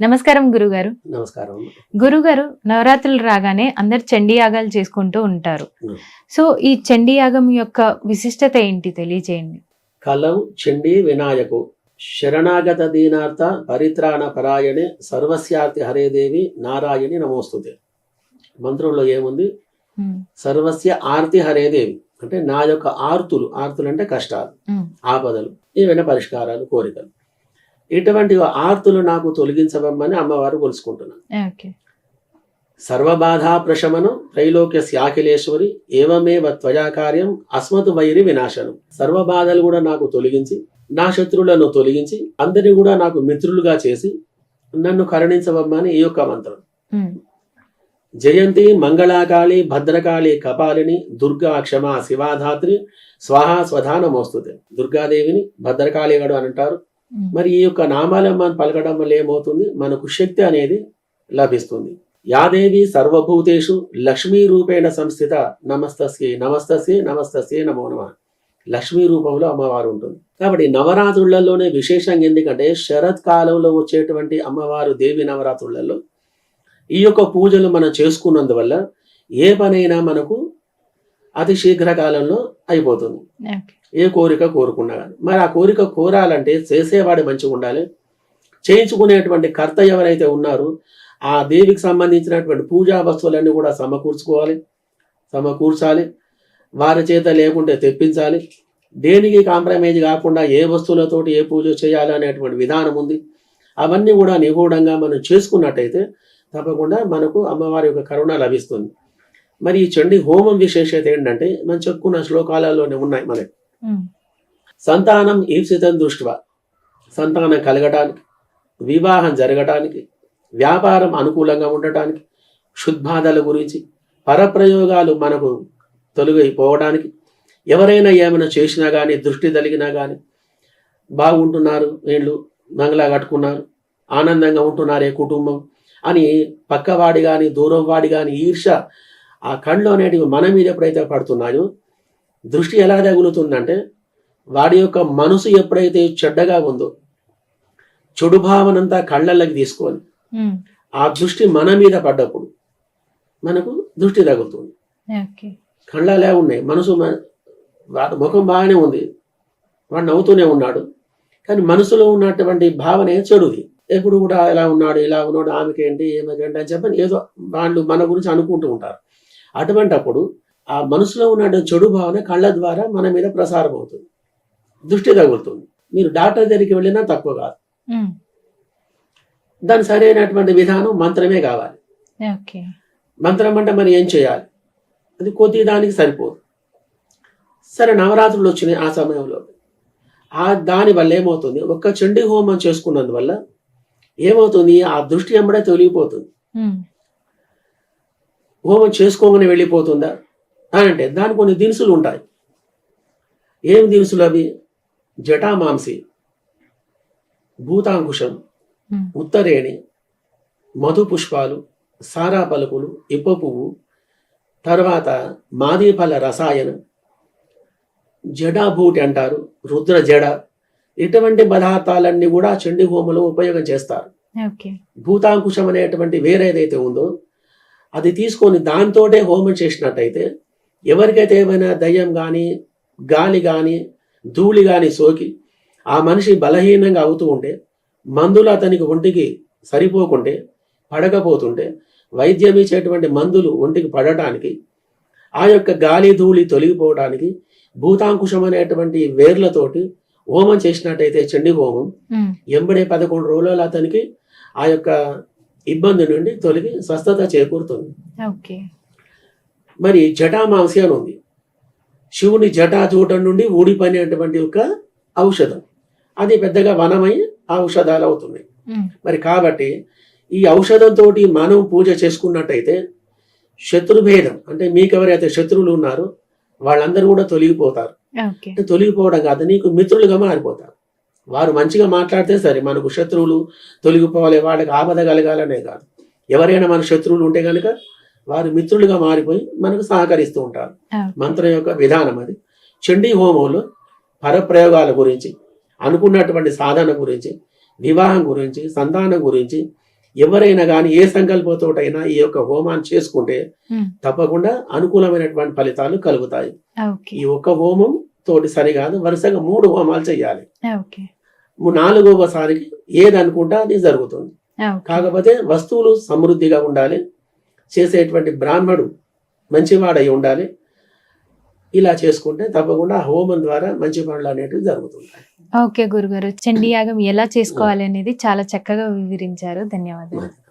నమస్కారం గురుగారు. నమస్కారం. గురుగారు నవరాత్రులు రాగానే అందరు చండీ యాగాలు చేసుకుంటూ ఉంటారు. సో ఈ చండీ యాగం యొక్క విశిష్టత ఏంటి తెలియజేయండి కలం చండీ వినాయకు శరణాగత దీనార్థ పరిత్రాణ పరాయణే సర్వస్యార్తి హరేదేవి నారాయణి నమోస్తుతే. మంత్రంలో ఏముంది? సర్వస్య ఆర్తి హరేదేవి అంటే నా యొక్క ఆర్తులు ఆర్తులు అంటే కష్టాలు ఆపదలు ఏవైనా పరిష్కారాలు కోరికలు. ఇటువంటి ఆర్తులు నాకు తొలగించవమ్మని అమ్మవారు కొలుసుకుంటున్నాను సర్వబాధా ప్రశమనం త్రైలోక్య శాఖిలేశ్వరి ఏవమేవ త్వయా కార్యం అస్మతు వైరి వినాశనం. సర్వ బాధలు కూడా నాకు తొలగించి నా శత్రువులను తొలగించి అందరినీ కూడా నాకు మిత్రులుగా చేసి నన్ను కరుణించవమ్మని ఈ యొక్క మంత్రం. జయంతి మంగళాకాళి భద్రకాళి కపాలిని దుర్గా క్షమ శివాధాత్రి స్వాహా స్వధానమోస్తుతే. దుర్గాదేవిని భద్రకాళి గడు అని అంటారు? మరి ఈ యొక్క నామాలను మనం పలకడం వల్ల ఏమవుతుంది? మనకు శక్తి అనేది లభిస్తుంది. యాదేవి సర్వభూతేషు లక్ష్మీ రూపేణ సంస్థిత నమస్తస్యే నమస్తస్యే నమస్తస్యే నమో నమ. లక్ష్మీ రూపంలో అమ్మవారు ఉంటుంది. కాబట్టి నవరాత్రులలోనే విశేషంగా ఎందుకంటే శరత్ కాలంలో వచ్చేటువంటి అమ్మవారు దేవి నవరాత్రులలో ఈ యొక్క పూజలు మనం చేసుకున్నందువల్ల ఏ పనైనా మనకు అతి శీఘ్ర కాలంలో అయిపోతుంది ఏ కోరిక కోరుకున్నా కానీ మరి ఆ కోరిక కోరాలంటే చేసేవాడు మంచిగా ఉండాలి. చేయించుకునేటువంటి కర్త ఎవరైతే ఉన్నారో ఆ దేవికి సంబంధించినటువంటి పూజా వస్తువులన్నీ కూడా సమకూర్చుకోవాలి. సమకూర్చాలి. వారి చేత లేకుంటే తెప్పించాలి. దేనికి కాంప్రమైజ్ కాకుండా ఏ వస్తువులతోటి ఏ పూజ చేయాలి అనేటువంటి విధానం ఉంది. అవన్నీ కూడా నిగూఢంగా మనం చేసుకున్నట్టయితే తప్పకుండా మనకు అమ్మవారి యొక్క కరుణ లభిస్తుంది. మరి ఈ చండి హోమం విశేషత ఏంటంటే మనం చెప్పుకున్న శ్లోకాలలోనే ఉన్నాయి మనకి సంతానం ఈప్సితం దృష్టివా. సంతానం కలగటానికి వివాహం జరగటానికి వ్యాపారం అనుకూలంగా ఉండటానికి క్షుద్బాధల గురించి పరప్రయోగాలు మనకు తొలగిపోవడానికి ఎవరైనా ఏమైనా చేసినా కానీ దృష్టి తలిగినా కానీ బాగుంటున్నారు వీళ్ళు మంగళ కట్టుకున్నారు ఆనందంగా ఉంటున్నారే కుటుంబం అని పక్కవాడి కానీ దూరం వాడి కానీ ఈర్ష ఆ కళ్ళు అనేటివి మన మీద ఎప్పుడైతే పడుతున్నాయో దృష్టి ఎలా తగులుతుందంటే వాడి యొక్క మనసు ఎప్పుడైతే చెడ్డగా ఉందో చెడు భావనంతా కళ్ళల్లోకి తీసుకొని ఆ దృష్టి మన మీద పడ్డప్పుడు మనకు దృష్టి తగులుతుంది. కళ్ళలే ఉన్నాయి. మనసు ముఖం బాగానే ఉంది. వాడు నవ్వుతూనే ఉన్నాడు. కానీ మనసులో ఉన్నటువంటి భావన చెడుది. ఎప్పుడు కూడా ఇలా ఉన్నాడు ఇలా ఉన్నాడు ఆమెకేంటి ఏమకేంటి అని చెప్పని ఏదో వాళ్ళు మన గురించి అనుకుంటూ ఉంటారు. అటువంటి అప్పుడు ఆ మనసులో ఉన్న చెడు భావన కళ్ళ ద్వారా మన మీద ప్రసారం అవుతుంది. దృష్టి తగులుతుంది. మీరు డాక్టర్ దగ్గరికి వెళ్ళినా తక్కువ కాదు. దాని సరైనటువంటి విధానం మంత్రమే కావాలి. మంత్రం అంటే మరి ఏం చేయాలి? అది కొద్ది దానికి సరిపోదు. సరే నవరాత్రులు వచ్చినాయి ఆ సమయంలో. ఆ దాని వల్ల ఏమవుతుంది? ఒక్క చండీ హోమం చేసుకున్నందువల్ల ఏమవుతుంది? ఆ దృష్టి ఎంబడే తొలగిపోతుంది. హోమం చేసుకోగానే వెళ్ళిపోతుందా? అంటే దాని కొన్ని దినుసులు ఉంటాయి. ఏం దినుసులు అవి? జటామాంసి భూతాంకుశం ఉత్తరేణి మధు పుష్పాలు సారా పలుకులు ఇప్ప పువ్వు తర్వాత మాదీఫల రసాయనం జడాభూటి అంటారు రుద్ర జడ ఇటువంటి పదార్థాలన్నీ కూడా చండి హోమంలో ఉపయోగం చేస్తారు. భూతాంకుశం అనేటువంటి వేరేదైతే ఉందో అది తీసుకొని దాంతోటే హోమం చేసినట్టయితే ఎవరికైతే ఏమైనా దయ్యం కానీ గాలి కానీ ధూళి కానీ సోకి ఆ మనిషి బలహీనంగా అవుతూ ఉంటే మందులు అతనికి ఒంటికి సరిపోకుంటే పడకపోతుంటే వైద్యం ఇచ్చేటువంటి మందులు ఒంటికి పడటానికి ఆ యొక్క గాలి ధూళి తొలగిపోవడానికి భూతాంకుశం అనేటువంటి వేర్లతోటి హోమం చేసినట్టయితే చండి హోమం ఎంబడే పదకొండు రోజులు అతనికి ఆ యొక్క ఇబ్బంది నుండి తొలగి స్వస్థత చేకూరుతుంది. మరి జటామాంసి అని ఉంది. శివుని జటా చూడటం నుండి ఊడిపోయినటువంటి ఒక ఔషధం. అది పెద్దగా వనమై ఔషధాలు అవుతున్నాయి. మరి కాబట్టి ఈ ఔషధంతో మనం పూజ చేసుకున్నట్టయితే శత్రుభేదం అంటే మీకు ఎవరైతే శత్రువులు ఉన్నారో వాళ్ళందరూ కూడా తొలగిపోతారు. తొలగిపోవడం కాదు నీకు మిత్రులుగా మారిపోతారు. వారు మంచిగా మాట్లాడితే సరే మనకు శత్రువులు తొలగిపోవాలి వాళ్ళకి ఆపద కలగాలనే కాదు. ఎవరైనా మన శత్రువులు ఉంటే కనుక వారు మిత్రులుగా మారిపోయి మనకు సహకరిస్తూ ఉంటారు. మంత్రం యొక్క విధానం అది. చండీ హోమంలో పరప్రయోగాల గురించి అనుకున్నటువంటి సాధన గురించి వివాహం గురించి సంతానం గురించి ఎవరైనా కానీ ఏ సంకల్పతోటైనా ఈ యొక్క హోమాన్ని చేసుకుంటే. తప్పకుండా అనుకూలమైనటువంటి ఫలితాలు కలుగుతాయి. ఈ ఒక్క హోమం తోటి సరికాదు వరుసగా మూడు హోమాలు చేయాలి. నాలుగవసారికి ఏది అనుకుంటా అది జరుగుతుంది. కాకపోతే వస్తువులు సమృద్ధిగా ఉండాలి. చేసేటువంటి బ్రాహ్మడు మంచివాడై ఉండాలి. ఇలా చేసుకుంటే తప్పకుండా హోమం ద్వారా మంచి పనులు అనేటివి జరుగుతుంటాయి. ఓకే గురుగారు. చండీ యాగం ఎలా చేసుకోవాలి అనేది చాలా చక్కగా వివరించారు. ధన్యవాదాలు.